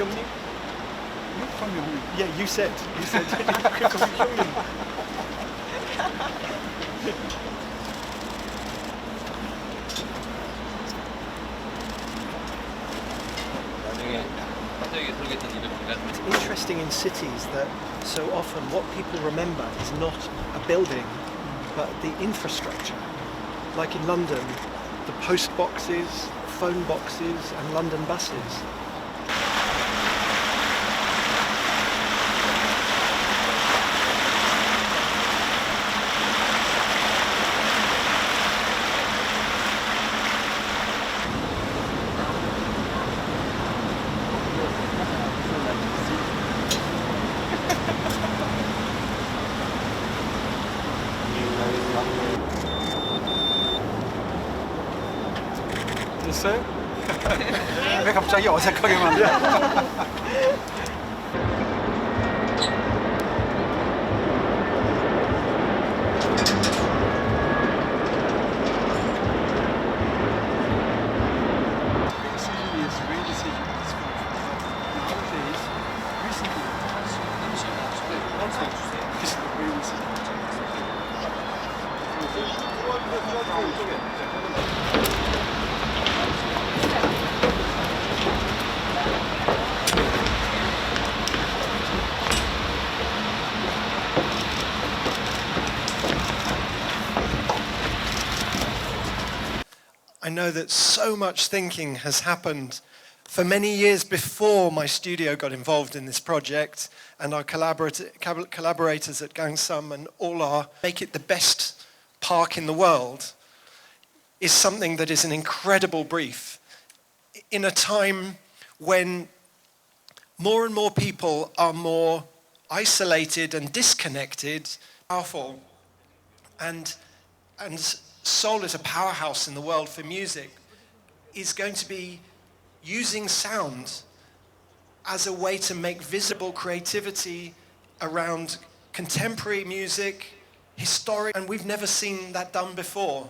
Johnny? You from your home. Yeah, you said. You said. It's interesting in cities that so often what people remember is not a building but the infrastructure. Like in London, the post boxes, phone boxes and London buses. 됐어요? 왜 갑자기 어색하게 만들어? know that so much thinking has happened. For many years before my studio got involved in this project, and our collaborat- collaborators at Gangsum and all our make it the best park in the world is something that is an incredible brief. In a time when more and more people are more isolated and disconnected, powerful, and and Seoul is a powerhouse in the world for music, is going to be using sound as a way to make visible creativity around contemporary music, historic, and we've never seen that done before.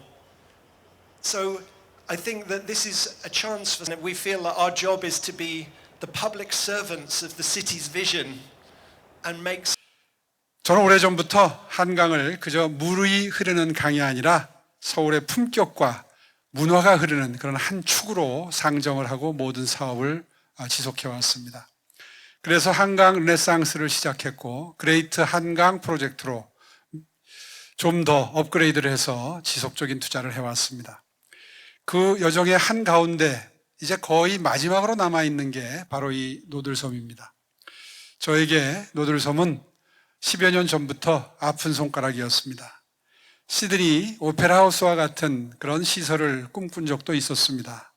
So I think that this is a chance for we feel that our job is to be the public servants of the city's vision and make 저는 오래전부터 한강을 그저 물이 흐르는 강이 아니라 서울의 품격과 문화가 흐르는 그런 한 축으로 상정을 하고 모든 사업을 아, 지속해 왔습니다. 그래서 한강 르네상스를 시작했고 그레이트 한강 프로젝트로 좀 더 업그레이드를 해서 지속적인 투자를 해왔습니다. 그 여정의 한 가운데 이제 거의 마지막으로 남아 있는 게 바로 이 노들섬입니다. 저에게 노들섬은 10여 년 전부터 아픈 손가락이었습니다. 시드니 오페라 하우스와 같은 그런 시설을 꿈꾼 적도 있었습니다.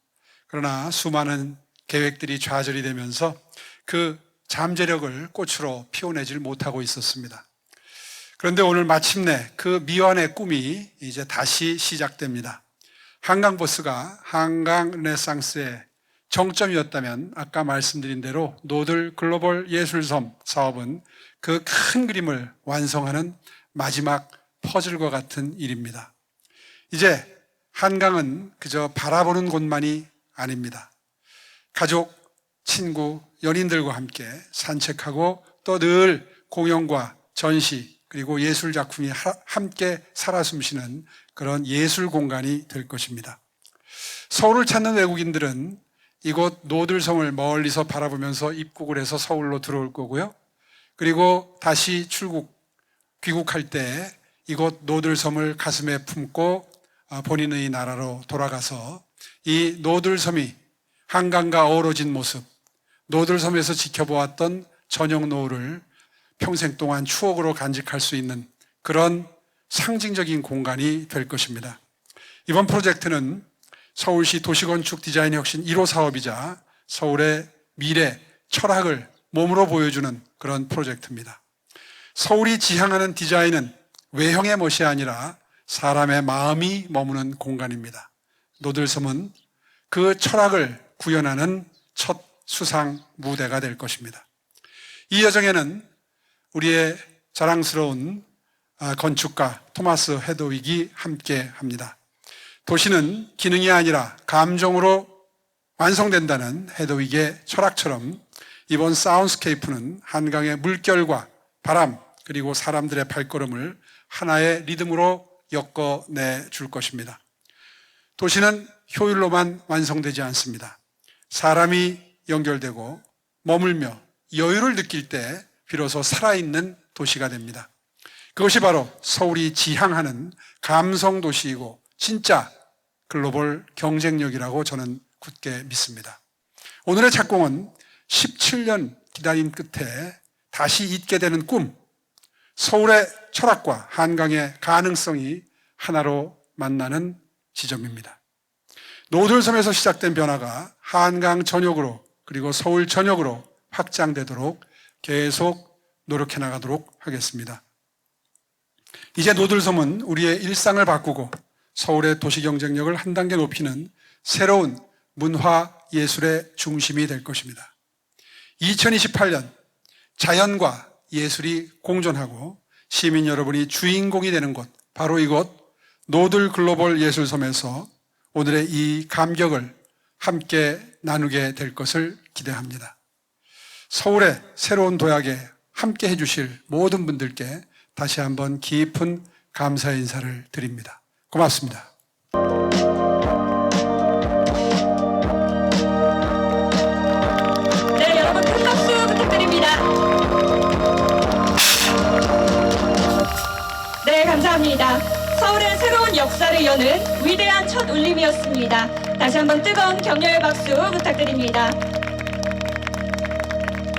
그러나 수많은 계획들이 좌절이 되면서 그 잠재력을 꽃으로 피워내질 못하고 있었습니다. 그런데 오늘 마침내 그 미완의 꿈이 이제 다시 시작됩니다. 한강버스가 한강 르네상스의 정점이었다면 아까 말씀드린 대로 노들 글로벌 예술섬 사업은 그 큰 그림을 완성하는 마지막 퍼즐과 같은 일입니다. 이제 한강은 그저 바라보는 곳만이 아닙니다. 가족, 친구, 연인들과 함께 산책하고 또 늘 공연과 전시 그리고 예술 작품이 하- 함께 살아 숨쉬는 그런 예술 공간이 될 것입니다. 서울을 찾는 외국인들은 이곳 노들섬을 멀리서 바라보면서 입국을 해서 서울로 들어올 거고요. 그리고 다시 출국, 귀국할 때 이곳 노들섬을 가슴에 품고 아, 본인의 나라로 돌아가서 이 노들섬이 한강과 어우러진 모습, 노들섬에서 지켜보았던 저녁 노을을 평생 동안 추억으로 간직할 수 있는 그런 상징적인 공간이 될 것입니다. 이번 프로젝트는 서울시 도시건축 디자인 혁신 1호 사업이자 서울의 미래, 철학을 몸으로 보여주는 그런 프로젝트입니다. 서울이 지향하는 디자인은 외형의 멋이 아니라 사람의 마음이 머무는 공간입니다. 노들섬은 그 철학을 구현하는 첫 수상 무대가 될 것입니다. 이 여정에는 우리의 자랑스러운 아, 건축가 토마스 헤드윅이 함께 합니다. 도시는 기능이 아니라 감정으로 완성된다는 헤드윅의 철학처럼 이번 사운드스케이프는 한강의 물결과 바람 그리고 사람들의 발걸음을 하나의 리듬으로 엮어내 줄 것입니다. 도시는 효율로만 완성되지 않습니다. 사람이 연결되고 머물며 여유를 느낄 때 비로소 살아있는 도시가 됩니다. 그것이 바로 서울이 지향하는 감성 도시이고 진짜 글로벌 경쟁력이라고 저는 굳게 믿습니다. 오늘의 작공은 17년 기다림 끝에 다시 잊게 되는 꿈, 서울의 철학과 한강의 가능성이 하나로 만나는 지점입니다. 노들섬에서 시작된 변화가 한강 전역으로 그리고 서울 전역으로 확장되도록 계속 노력해 나가도록 하겠습니다. 이제 노들섬은 우리의 일상을 바꾸고 서울의 도시 경쟁력을 한 단계 높이는 새로운 문화 예술의 중심이 될 것입니다. 2028년 자연과 예술이 공존하고 시민 여러분이 주인공이 되는 곳, 바로 이곳 노들 글로벌 예술섬에서 오늘의 이 감격을 함께 나누게 될 것을 기대합니다. 서울의 새로운 도약에 함께 해주실 모든 분들께 다시 한번 깊은 감사 인사를 드립니다. 고맙습니다. 여는 위대한 첫 울림이었습니다. 다시 한번 뜨거운 격려의 박수 부탁드립니다.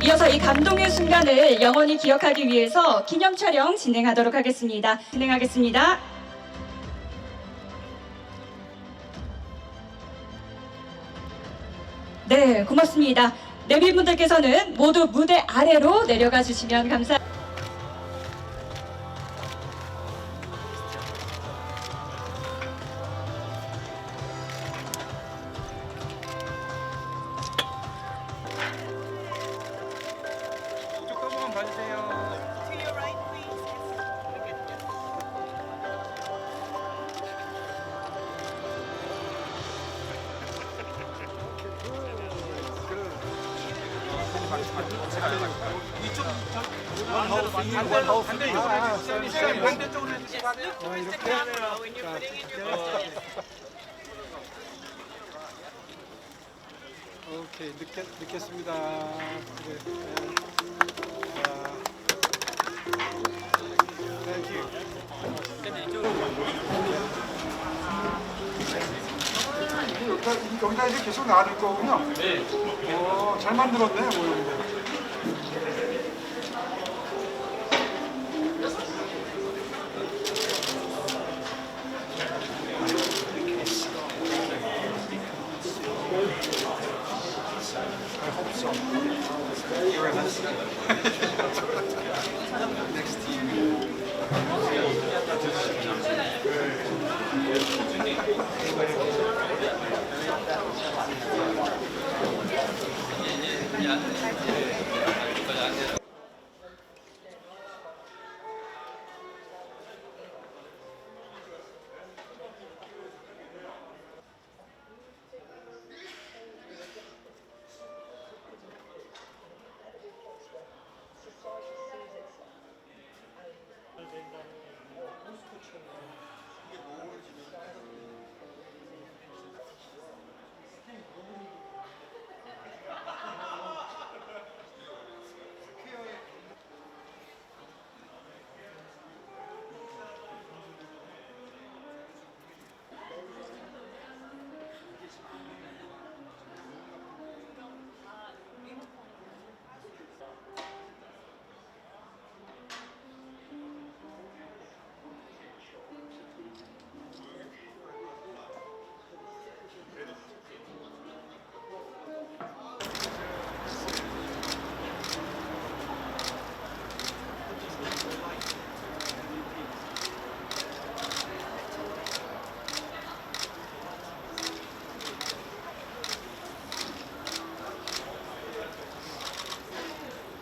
이어서 이 감동의 순간을 영원히 기억하기 위해서 기념 촬영 진행하도록 하겠습니다. 진행하겠습니다. 네, 고맙습니다. 내빈분들께서는 모두 무대 아래로 내려가 주시면 감사. 오케이, 늦겠, 늦겠습니다. 이렇게 여기다, 여기다 이제 계속 놔둘 거군요. 네. 어, 잘 만들었네, 모형인데. 안녕하세요.